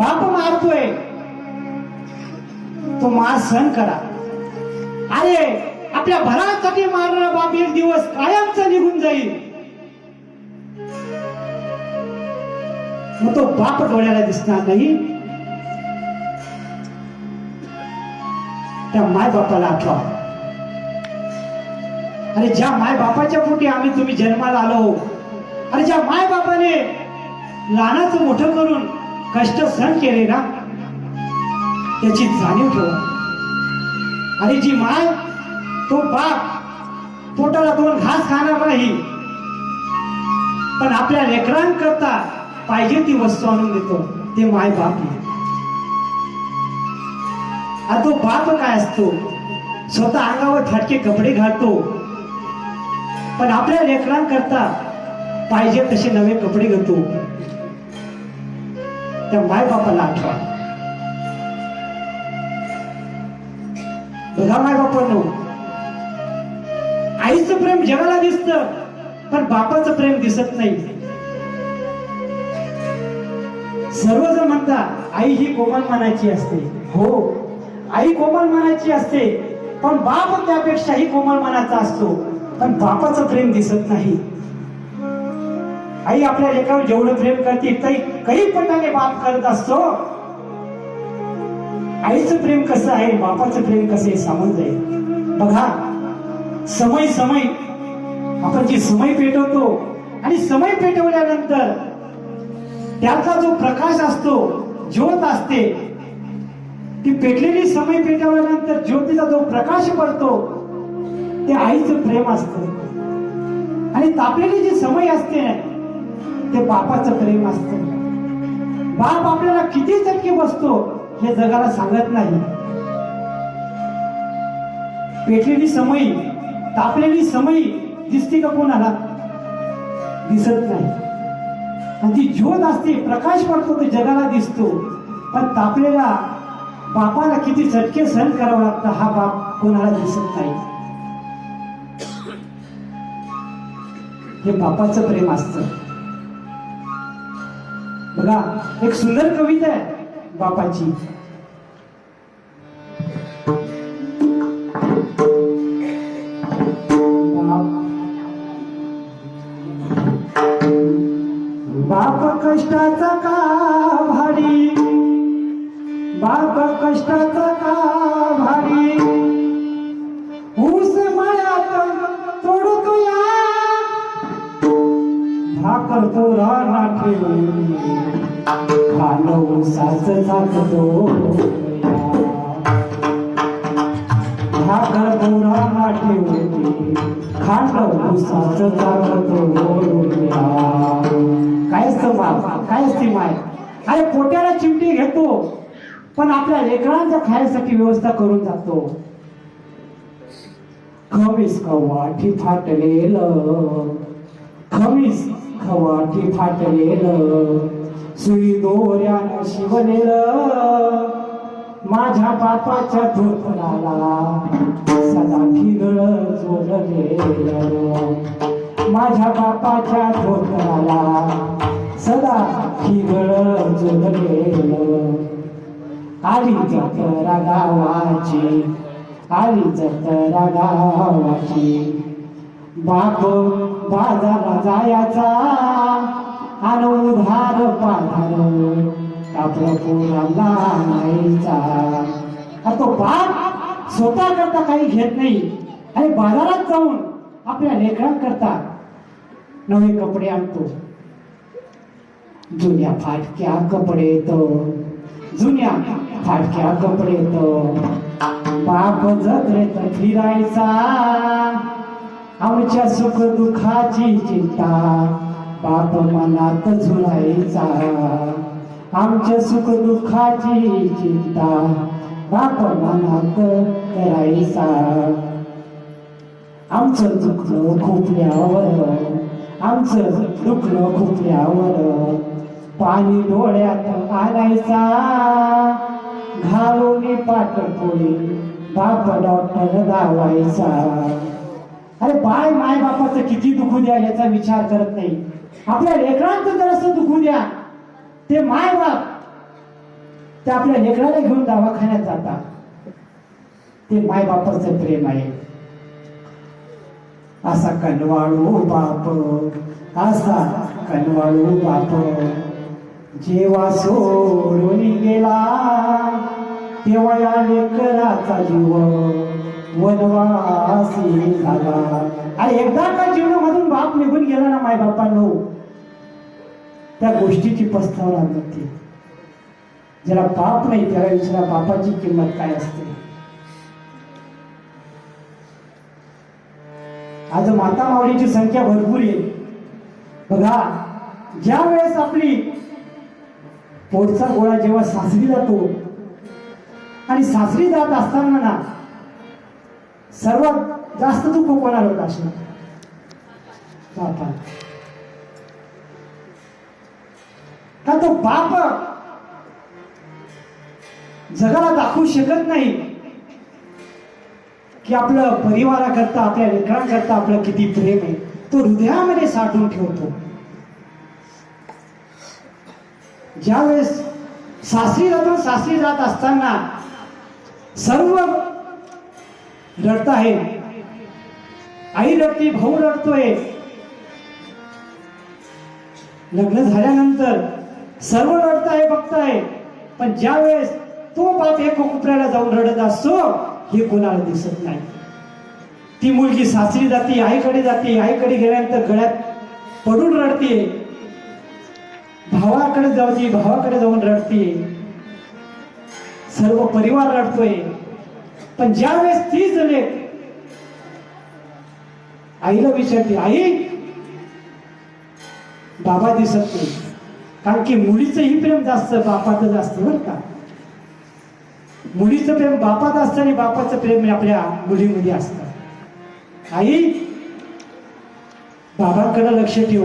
बाप मारतोय. तो मार सहन करा. अरे आपल्या भरासाठी मारणारा बाप एक दिवस कायमचा निघून जाईल. मग तो बाप डोळ्याला दिसणार नाही. त्या माय बापाला आठवा. अरे ज्या माय बापाच्या पोटी आम्ही तुम्ही जन्माला आलो अरे ज्या माय बापाने लहानाचं मोठं करून कष्ट सहन केले ना त्याची जाणीव ठेवा. आणि जी माय तो बाप पोटाला दोन घास खाणार नाही पण आपल्या लेकरांकरता पाहिजे ती वस्तू आणून देतो ते माय बाप आता तो बाप काय असतो? स्वतः अंगावर फाटके कपडे घालतो पण आपल्या लेकरांकरता पाहिजे तसे नवे कपडे घेतो त्या मायबापाला आठवा बघा माय आईचं प्रेम जगाला दिसत पण बापाचं प्रेम दिसत नाही. सर्वजण म्हणतात आई ही कोमल मानाची असते. हो आई कोमल मानाची असते पण बाप त्यापेक्षाही कोमल मनाचा असतो. पण बापाचं प्रेम दिसत नाही. आई आपल्या लेकरावर जेवढं प्रेम करते तरी काही पटाने बाप करत असतो. आईचं प्रेम कसं आहे बापाचं प्रेम कसं आहे सांगून जाईल. बघा समय समय. आपण जी समय पेटवतो आणि समय पेटवल्यानंतर त्याचा जो प्रकाश असतो ज्योत असते ती पेटलेली समय पेटवल्यानंतर ज्योतीचा जो प्रकाश पडतो ते आईचं प्रेम असतं. आणि तापलेली जी समय असते ते बापाचं प्रेम असतं. बाप आपल्याला किती चटके बसतो हे जगाला सांगत नाही. पेटलेली समयी तापलेली समयी दिसते का कोणाला? दिसत नाही. आणि ती ज्योत असते प्रकाश पडतो तो जगाला दिसतो. पण तापलेला बापाला किती झटके सहन करावं लागतं हा बाप कोणाला दिसत नाही. हे बापाचं प्रेम असतं. बघा एक सुंदर कविता आहे बापाची. बाप कष्टाचा का भारी? बाप कष्टाचा भाकर पोरा सास खाणं ऊसाच झाकतो. भाकर पोरा नाठे खाणं ऊसाच झाकतो. काय समाज काय असते माय अरे पोट्याला चिमटी घेतो. पण आपल्या लेकरांच्या खायसाठी व्यवस्था करून जातो. खमीस कवाठी फाटलेलं. खमीस खवाठी फाटलेलं सुई दोऱ्यानं शिवलेल माझ्या बापाच्या धोतराला सदा फिरळ जोडलेलं. माझ्या बापाच्या धोतराला सदा फिरळ जोडलेल. आली जत्रा गावाची आली जत्रा गावाची बाप बाजारा जायाचा. आन उधार पाधार आपला पोराला आणायचा. तो बाप स्वतः करता काही घेत नाही. आणि बाजारात जाऊन आपल्या लेकरांकरता नवे कपडे आणतो. जुन्या फाटक्या कपडे तो जुन्या फाटक्या कपडे तो बाप जत्रेत फिरायचा. आमच्या सुख दुःखाची चिंता बाप मनात झुलायचा. आमच्या सुख दुःखाची चिंता बाप मनात करायचा. आमचं दुखलं खुपल्यावर आमचं दुखलं खुपल्यावर पाणी डोळ्यात आणायचा. घालून पाठपोळी बाप डॉक्टर दावायचा अरे बाय माय बापाचं किती दुखू द्या याचा विचार करत नाही. आपल्या लेकरांचं जर असं दुखू द्या ते माय बाप ते आपल्या लेकराला घेऊन दवाखान्यात जातात. ते मायबापाचं प्रेम आहे. असा कनवाळू बाप असा कनवाळू बाप जेव्हा सोडून गेला तेव्हा या लेकराचा जीव. वनवासी झाला. आणि एकदा का जीवनामधून बाप निघून गेला ना माय बापांनो? त्या गोष्टीची पस्तावा लागते ज्याला बाप नाही त्याला विचारा बापाची किंमत काय असते? आज माता मावळीची संख्या भरपूर आहे. बघा ज्या वेळेस आपली पोटचा गोळा जेव्हा सासरी जातो आणि सासरी जात असताना ना सर्वात जास्त दुःख कोणाला होत असणार बापा. का तो बाप जगाला दाखवू शकत नाही की आपलं परिवाराकरता आपल्या लेकरांकरता आपलं किती प्रेम आहे? तो हृदयामध्ये साठवून ठेवतो. ज्यावेळेस सासरी जातो सासरी जात असताना सर्व रडत आहे आई रडते भाऊ रडतोय. लग्न झाल्यानंतर सर्व रडताय बघताय. पण ज्या वेळेस तो बाप एक कुत्र्याला जाऊन रडत असतो हे कोणाला दिसत नाही. ती मुलगी सासरी जाते आईकडे जाते आईकडे गेल्यानंतर गळ्यात पडून रडते. भावाकडे जाते भावाकडे जाऊन रडते. सर्व परिवार रडतोय. पण ज्या वेळेस ती जणे आईला विचारते आई बाबा दिसत नाही. कारण की मुलीचंही प्रेम जास्त बापाचं जास्त बरं का? मुलीचं प्रेम बापात असतं आणि बापाचं प्रेम आपल्या मुलीमध्ये असतं. आई बाबांकडे लक्ष ठेव.